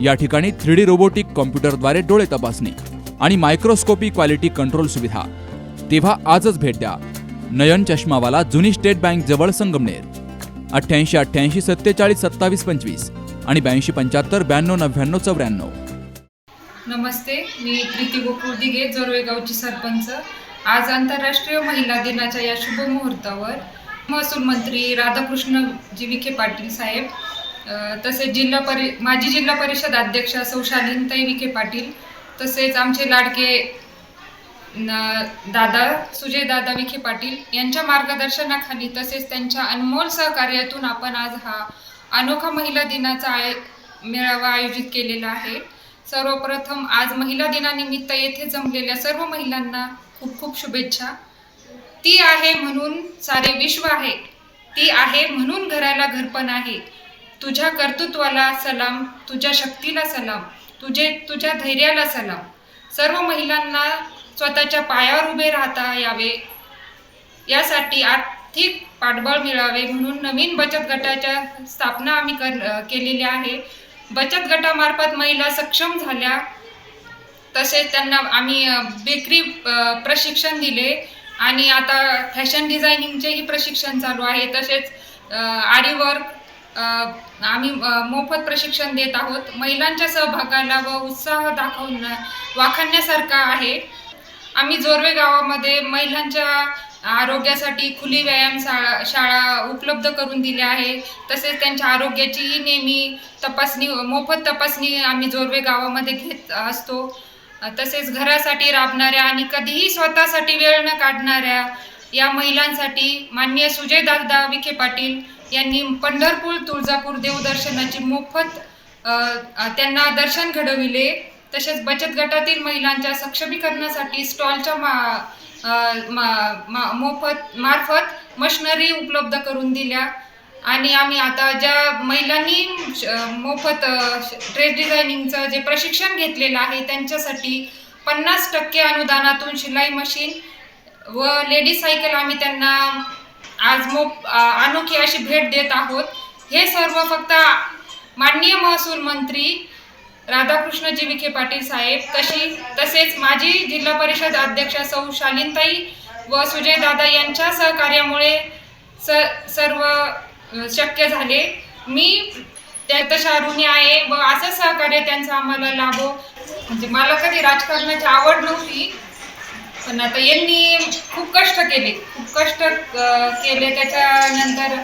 या ठिकाणी three D robotic कॉम्प्युटरद्वारे डोळे तपासणी आणि मायक्रोस्कोपी क्वालिटी कंट्रोल सुविधा. तेव्हा आजच भेट द्या. नयन चष्मावाला जुनी स्टेट बँक जवळ संगमनेर. अठ्ठ्याऐंशी अठ्ठ्याऐंशी सत्तेचाळीस सत्तावीस पंचवीस आणि ब्याऐंशी पंच्याहत्तर ब्याण्णव नव्याण्णव चौऱ्याण्णव. नमस्ते मी प्रीती गोकुळ दिघे जोरवेगावची सरपंच. आज आंतरराष्ट्रीय महिला दिनाच्या या शुभ मुहूर्तावर महसूल मंत्री राधाकृष्ण जी विखे पाटील साहेब तसेच जिल्हा परि माजी जिल्हा परिषद अध्यक्ष सौ शालीनताई विखे पाटील तसेच आमचे लाडके न- दादा सुजय दादा विखे पाटील यांच्या मार्गदर्शनाखाली तसेच त्यांच्या अनमोल सहकार्यातून आपण आज हा अनोखा महिला दिनाचा आय मेळावा आयोजित केलेला आहे. सर्वप्रथम आज महिला दिनानिमित्त येथे जमलेल्या सर्व महिलांना खूप खूप शुभेच्छा. ती आहे म्हणून सारे विश्व आहे. ती आहे म्हणून घराला घरपण आहे. तुझ्या कर्तृत्वाला सलाम तुझ्या शक्तीला सलाम तुझे तुझ्या धैर्याला सलाम. सर्व महिलांना स्वतःच्या पायावर उभे राहता यावे. यासाठी आर्थिक पाठबळ मिळावे म्हणून नवीन बचत गटाच्या स्थापना आम्ही कर केलेली आहे. बचत गटामार्फत महिला सक्षम झाल्या. तसेच त्यांना आम्ही बेकरी प्रशिक्षण दिले. आणि आता फॅशन डिझायनिंगचेही प्रशिक्षण चालू आहे. तसेच आरी वर्क आम्ही मोफत प्रशिक्षण देत आहोत. महिलांच्या सहभागाला व उत्साह दाखवून वाखाणण्यासारखा आहे. आम्ही जोरवे गावामध्ये महिलांच्या आरोग्यासाठी खुली व्यायाम शाळा शाळा उपलब्ध करून दिल्या आहे. तसेच त्यांच्या आरोग्याचीही नेहमी तपासणी मोफत तपासणी आम्ही जोरवे गावामध्ये घेत असतो. तसेच घरासाठी राबणाऱ्या आणि कधीही स्वतःसाठी वेळ न काढणाऱ्या या महिलांसाठी माननीय सुजयदादा विखे पाटील यांनी पंढरपूर तुळजापूर देवदर्शनाची मोफत त्यांना दर्शन घडविले. तसेच बचत गटातील महिलांच्या सक्षमीकरणासाठी स्टॉलच्या मा मा- मा- मोफत मार्फत मशिनरी उपलब्ध करून दिल्या. आणि आम्ही आता ज्या महिलांनी श- मोफत ड्रेस डिझायनिंगचं जे प्रशिक्षण घेतलेलं आहे त्यांच्यासाठी पन्नास टक्के अनुदानातून शिलाई मशीन व लेडीज सायकल आम्ही त्यांना आज मोप अनोखी अशी भेट देत आहोत. हे सर्व फक्त माननीय महसूल मंत्री राधाकृष्णजी विखे पाटील साहेब तशी तसेच माजी जिल्हा परिषद अध्यक्ष सौ शालीनताई व सुजयदादा यांच्या सहकार्यामुळे स सर्व शक्य झाले. मी त्या तशा ऋणी आहे व असं सहकार्य त्यांचं आम्हाला लाभो म्हणजे मला कधी राजकारणाची आवड नव्हती पण आता यांनी खूप कष्ट केले. खूप कष्ट केले. त्याच्यानंतर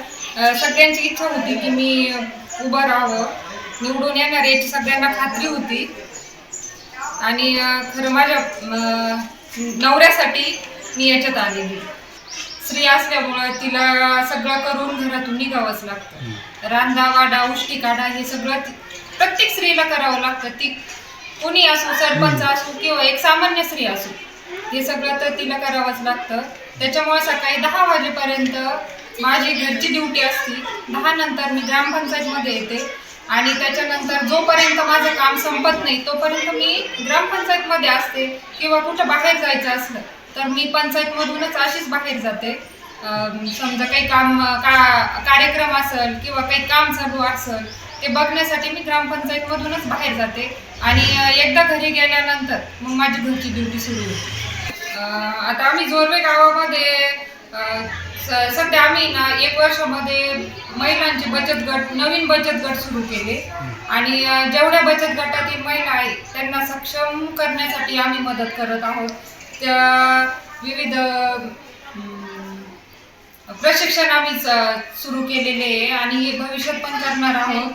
सगळ्यांची इच्छा होती की मी उभं राहावं. निवडून येणार याची सगळ्यांना खात्री होती. आणि खरं माझ्या नवऱ्यासाठी मी याच्यात आलेली. स्त्री असल्यामुळं तिला सगळं करून घरातून निघावंच लागतं. रांधा वाडा उष्टी काढा हे सगळं प्रत्येक स्त्रीला करावं लागतं. ती कोणी असो सरपंच असो किंवा एक सामान्य स्त्री असो हे सगळं तर तिला करावंच लागतं. त्याच्यामुळे सकाळी दहा वाजेपर्यंत माझी घरची ड्युटी असती. दहा नंतर मी ग्रामपंचायतमध्ये येते. आणि त्याच्यानंतर जोपर्यंत माझं काम संपत नाही तोपर्यंत मी ग्रामपंचायतमध्ये असते किंवा कुठं बाहेर जायचं असलं तर मी पंचायतमधूनच अशीच बाहेर जाते. समजा काही काम का कार्यक्रम असेल किंवा काही काम चालू असेल ते बघण्यासाठी मी ग्रामपंचायतमधूनच बाहेर जाते. आणि एकदा घरी गेल्यानंतर मग माझी घरची ड्युटी सुरू होते. आता आम्ही जोरवे गावामध्ये स- सध्या आम्ही ना एक वर्षामध्ये महिलांचे बचत गट नवीन बचत गट सुरू केले. आणि जेवढ्या बचत गटातील महिला आहेत त्यांना सक्षम करण्यासाठी आम्ही मदत करत आहोत. त्या विविध प्रशिक्षण आम्ही सुरू केलेले आहे आणि हे भविष्यात पण करणार आहोत.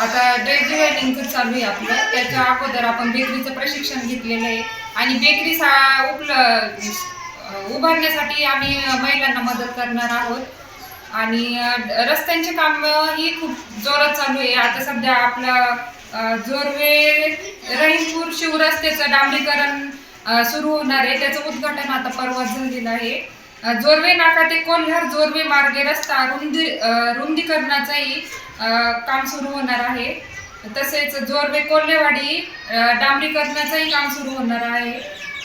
आता ड्रेस चालू आहे आपलं. त्याच्या अगोदर आपण बेकरीचं प्रशिक्षण घेतलेलं आहे. आणि बेकरी सा उपल उभारण्यासाठी आम्ही महिलांना मदत करणार आहोत. आणि रस्त्यांचे काम ही खूप जोरात चालू आहे. आता सध्या आपलं जोरवे रहीमपूर शिवरस्त्याचं डांबरीकरण सुरू होणार आहे. त्याचं उद्घाटन आता परवा झालेलं आहे. जोरवे नाका ते कोल्हार जोरवे मार्गे रस्ता रुंदी रुंदीकरणाचंही काम सुरू होणार आहे. तसेच जोरवे कोल्हेवाडी डांबरीकरणाचंही काम सुरू होणार आहे.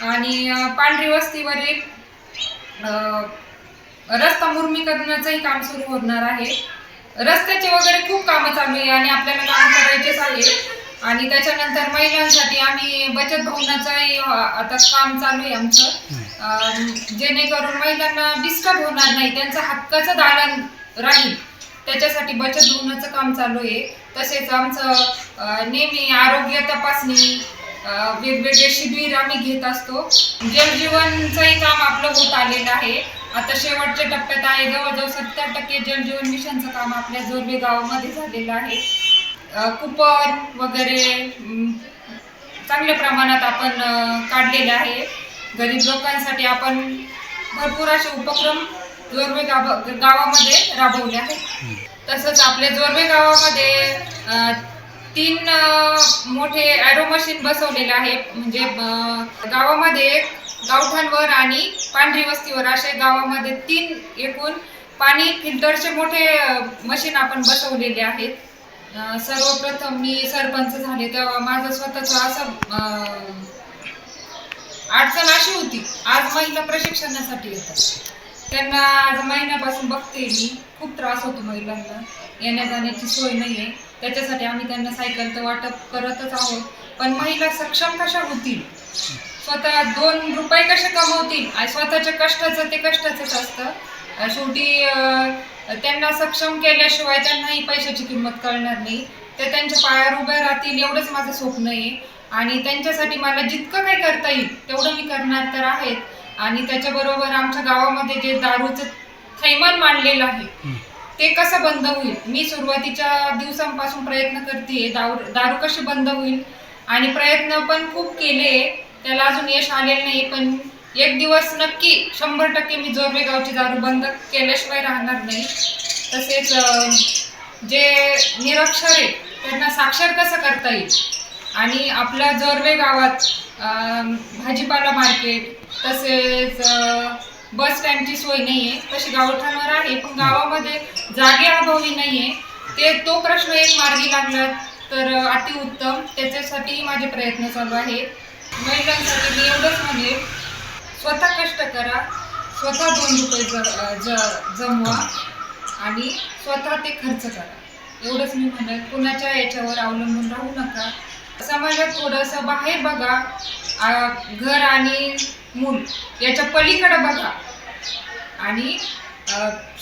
आणि पांढरी वस्तीवरील रस्ता मुर्मीकरणाचंही काम सुरू होणार आहे. रस्त्याचे वगैरे खूप कामं चालू आहे आणि आपल्याला काम करायचेच आहे. आणि त्याच्यानंतर महिलांसाठी आम्ही बचत भवनाचंही आता काम चालू आहे आमचं. जेणेकरून महिलांना डिस्टर्ब होणार नाही. त्यांचं हक्काचं दालन राहील. त्याच्यासाठी बचत भवनाचं काम चालू आहे. तसेच आमचं नेहमी आरोग्य तपासणी वेगवेगळे शिबिर आम्ही घेत असतो. जलजीवनचंही काम आपलं होत आलेलं आहे. आता शेवटच्या टप्प्यात आहे. जवळजवळ सत्तर टक्के जलजीवन मिशनचं काम आपल्या जोरबे गावामध्ये झालेलं आहे. कुपन वगैरे चांगल्या प्रमाणात आपण काढलेले आहे. गरीब लोकांसाठी आपण भरपूर असे उपक्रम जोरवे गाव गावामध्ये राबवले आहेत. तसंच आपल्या जोरवे गावामध्ये तीन मोठे ॲरो मशीन बसवलेले आहे म्हणजे गावामध्ये गावठाणवर आणि पांढरी वस्तीवर असे गावामध्ये तीन एकूण पाणी फिल्टरचे मोठे मशीन आपण बसवलेले आहेत. सर्वप्रथम मी सरपंच झाले तेव्हा माझं स्वतःचं असं अडचण अशी होती. आज महिला प्रशिक्षणासाठी येतात. त्यांना आज महिन्यापासून बघते मी. खूप त्रास होतो महिलांना. येण्या जाण्याची सोय नाही आहे. त्याच्यासाठी आम्ही त्यांना सायकलचं वाटप करतच आहोत. पण महिला सक्षम कशा होतील? स्वतः दोन रुपये कसे कमवतील? आणि स्वतःच्या कष्टाचं ते कष्टाचंच असतं. शेवटी त्यांना सक्षम केल्याशिवाय त्यांनाही पैशाची किंमत कळणार नाही. ते त्यांच्या पायावर उभे राहतील एवढंच माझं स्वप्न आहे. आणि त्यांच्यासाठी मला जितकं काही करता येईल तेवढं मी करणार तर आहेत. आणि त्याच्याबरोबर आमच्या गावामध्ये जे दारूचं थैमान मांडलेलं आहे ते कसं बंद होईल? मी सुरुवातीच्या दिवसांपासून प्रयत्न करते दारू दारू कशी बंद होईल? आणि प्रयत्न पण खूप केले. त्याला अजून यश आलेलं नाही पण एक दिवस नक्की शंभर टक्के मी जोरबे गावची दारू बंद केल्याशिवाय राहणार नाही. तसेच जे निरक्षर आहे त्यांना साक्षर कसं करता येईल? आणि आपल्या जोरवे गावात भाजीपाला मार्केट तसेच बस स्टँडची सोय नाही आहे तशी गावठाणावर आहे पण गावामध्ये जागे अभावी नाही आहे ते तो प्रश्न एक मार्गी लागला तर अतिउत्तम. त्याच्यासाठी माझे प्रयत्न चालू आहेत महिलांसाठी मी एवढंच म्हणजे स्वतः कष्ट करा स्वतः दोन रुपये ज ज जमवा आणि स्वतः ते खर्च करा. एवढंच मी म्हणेन कुणाच्या याच्यावर अवलंबून राहू नका. समाजात थोडंसं बाहेर बघा. घर आणि मूल याच्या पलीकडे बघा. आणि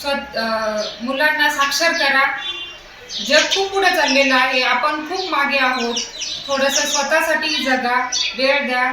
स्वत स्व- मुलांना साक्षर करा. जग खूप पुढे चाललेलं आहे. आपण खूप मागे आहोत. थोडंसं स्वतःसाठी जगा. वेळ द्या.